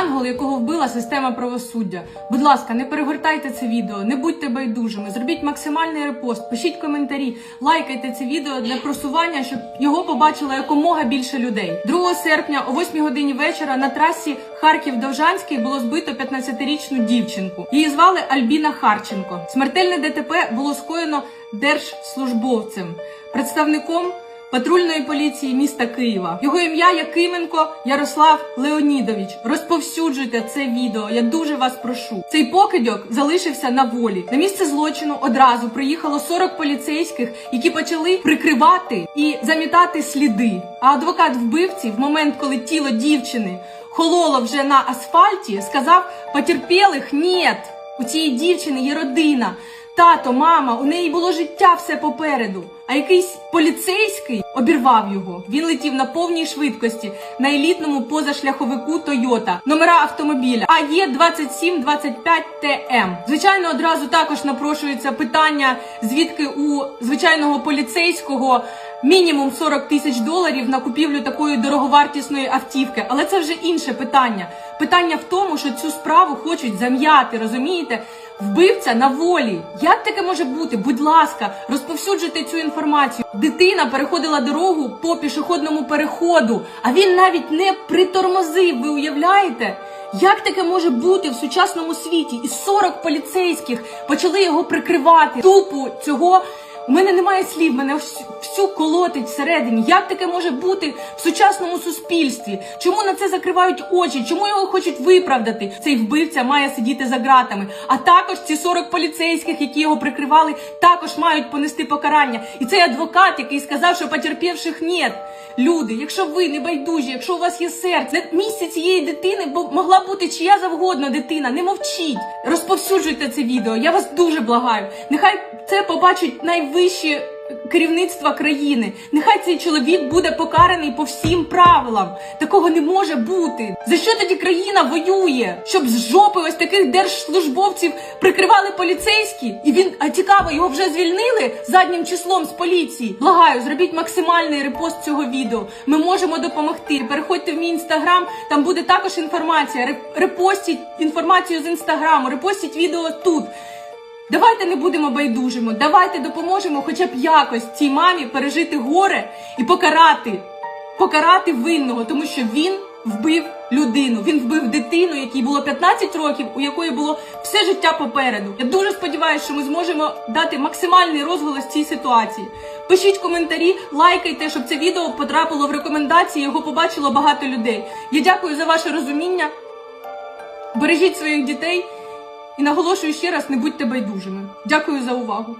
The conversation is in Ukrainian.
Ангел, якого вбила система правосуддя. Будь ласка, не перегортайте це відео, не будьте байдужими, зробіть максимальний репост, пишіть коментарі, лайкайте це відео для просування, щоб його побачило якомога більше людей. 2 серпня о 8 годині вечора на трасі Харків-Довжанський було збито 15-річну дівчинку. Її звали Альбіна Харченко. Смертельне ДТП було скоєно держслужбовцем, представником. Патрульної поліції міста Києва. Його ім'я Якименко Ярослав Леонідович. Розповсюджуйте це відео. Я дуже вас прошу. Цей покидьок залишився на волі. На місце злочину одразу приїхало 40 поліцейських, які почали прикривати і замітати сліди. А адвокат вбивці, в момент, коли тіло дівчини хололо вже на асфальті, сказав: потерпілих нет. У цієї дівчини є родина. Тато, мама, у неї було життя все попереду. А якийсь поліцейський обірвав його. Він летів на повній швидкості на елітному позашляховику Тойота. Номера автомобіля АЄ 2725 ТМ. Звичайно, одразу також напрошується питання, звідки у звичайного поліцейського мінімум 40 тисяч доларів на купівлю такої дороговартісної автівки. Але це вже інше питання. Питання в тому, що цю справу хочуть зам'яти, розумієте? Вбивця на волі. Як таке може бути? Будь ласка, розповсюджуйте цю інформацію. Дитина переходила дорогу по пішохідному переходу, а він навіть не притормозив. Ви уявляєте? Як таке може бути в сучасному світі? І 40 поліцейських почали його прикривати. Тупу цього у мене немає слів, мене всю колотить всередині. Як таке може бути в сучасному суспільстві? Чому на це закривають очі? Чому його хочуть виправдати? Цей вбивця має сидіти за ґратами. А також ці 40 поліцейських, які його прикривали, також мають понести покарання. І цей адвокат, який сказав, що потерпівших нет. Люди, якщо ви не байдужі, якщо у вас є серце, на місці цієї дитини могла бути чия завгодно дитина. Не мовчіть, розповсюджуйте це відео. Я вас дуже благаю. Нехай це побачать найвищі керівництва країни. Нехай цей чоловік буде покараний по всім правилам. Такого не може бути. За що тоді країна воює? Щоб з жопи ось таких держслужбовців прикривали поліцейські, і він а цікаво, його вже звільнили заднім числом з поліції. Благаю, зробіть максимальний репост цього відео. Ми можемо допомогти. Переходьте в мій інстаграм, там буде також інформація. Репостіть інформацію з інстаграму, репостіть відео тут. Давайте не будемо байдужими, давайте допоможемо хоча б якось цій мамі пережити горе і покарати, покарати винного, тому що він вбив людину. Він вбив дитину, якій було 15 років, у якої було все життя попереду. Я дуже сподіваюся, що ми зможемо дати максимальний розголос цій ситуації. Пишіть коментарі, лайкайте, щоб це відео потрапило в рекомендації, його побачило багато людей. Я дякую за ваше розуміння. Бережіть своїх дітей і наголошую ще раз, не будьте байдужими. Дякую за увагу.